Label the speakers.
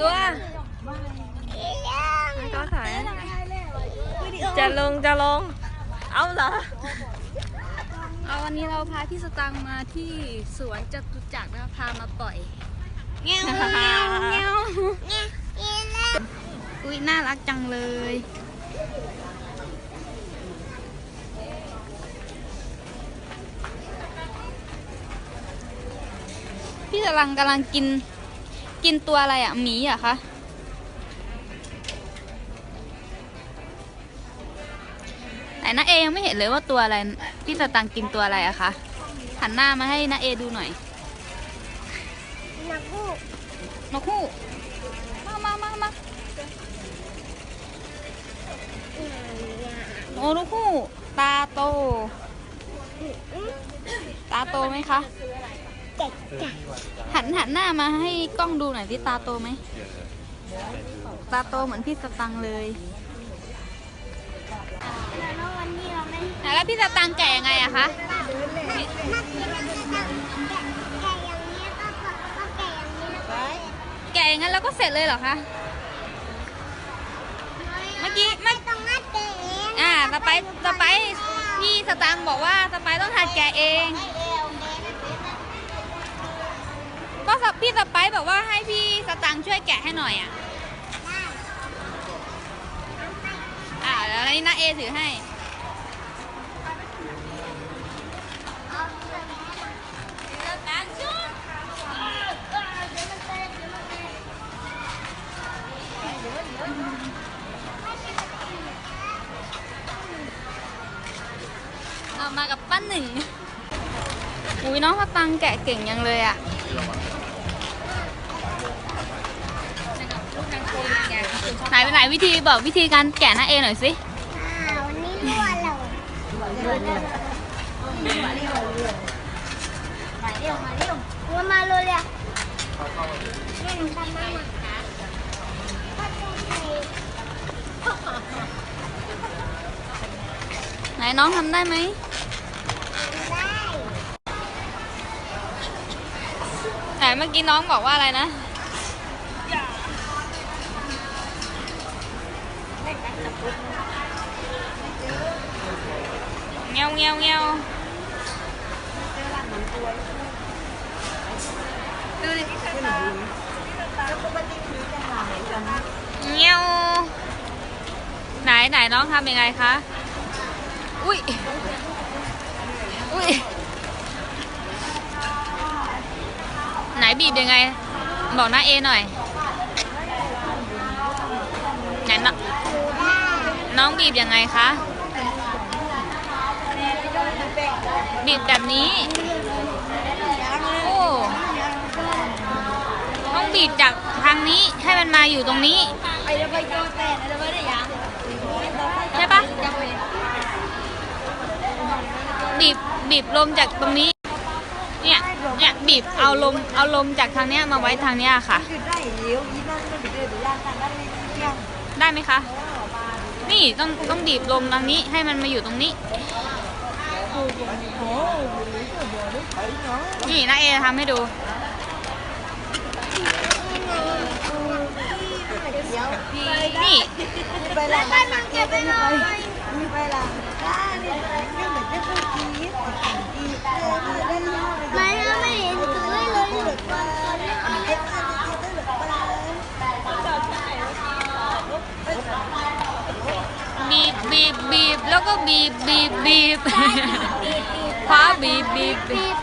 Speaker 1: ตัวก็ขายจะลงจะลง เอาเหรอ
Speaker 2: เอาวันนี้เราพาพี่สตังค์มาที่สวนจตุจักรนะคะพามาปล่อยเงี้ยวเงี้ยวเงี้ยวอุ้ยน่ารักจังเลยพี่สตังค์กำลังกิน กินตัวอะไรอะหมีเหรอะคะไหนน้าเอยังไม่เห็นเลยว่าตัวอะไร พี่สตังค์กินตัวอะไรอะคะหันหน้ามาให้น้าเอดูหน่อย
Speaker 3: นักพูก
Speaker 2: นกฮูกมามามามาโอ้นกฮูกตาโต ตาโตไหมคะ
Speaker 3: เด็กจ้ะ
Speaker 2: หันหันหน้ามาให้กล้องดูหน่อยที่ตาโตไหม ตาโตเหมือนพี่สตังเลย
Speaker 3: แล้ววันนี้เราไม่
Speaker 2: แล้วพี่สตังแก่ยังไงอะคะ
Speaker 3: แกะแกะอย่างนี้ก็ก็แกะอย่างนี้นะ
Speaker 2: แก่อย่างนั้นแล้วก็เสร็จเลยเหรอคะ เมื่อกี้เมื่อ
Speaker 3: ต้องนัดแกะเอง
Speaker 2: อ่าสไปสไปพี่สตางบอกว่าสไปต้องหัดแกะเอง
Speaker 3: ไม่เอวแกะนะเจ๊นะ
Speaker 2: ก็ สพี่สไปซ์บอกว่าให้พี่สตางค์ช่วยแกะให้หน่อยอะ
Speaker 3: ได้
Speaker 2: อ่าแล้วนี่นาเอถือให้
Speaker 3: เอาแบบนี้นะ
Speaker 2: เอามากับป้าหนึ่ง อุ้ยน้องสตังค์แกะเก่งยังเลยอะไหนไปไหนวิธีบอกวิธีการแกะหน้าเอหน่อยสิ
Speaker 3: อ่าวันนี้รั่วเรามาเร็วมาเร็วมาเร็วเลยนี่หนูทำมาหนักนะก็ต้องใส่
Speaker 2: ไหนน้องทำได้ไหม
Speaker 3: ได้
Speaker 2: ไหนเมื่อกี้น้องบอกว่าอะไรนะ เงี้ยวเงี้ยวเงี้ยวดูดิเงี้ยวไหนไหนน้องทำยังไงคะ อุ้ย อุ้ย ไหนบีบยังไง บอกหน้าเอหน่อยไหนน้อ น้องบีบยังไงคะ บีบแบบนี้ โอ้ ต้องบีบจากทางนี้ให้มันมาอยู่ตรงนี้ ใช่ปะบีบบีบลมจากตรงนี้ เนี่ย เนี่ยบีบเอาลมเอาลมจากทางเนี้ยมาไว้ทางเนี้ยค่ะ ได้ไหมคะ นี่ต้องต้องดีบลมทางนี้ให้มันมาอยู่ตรงนี้ นี่นะเอทำให้ดู นี่
Speaker 3: แล้วก็มันเก็บไปหน่
Speaker 2: แล้วก็บีบบีบบีบคว้าบีบบีบบีบ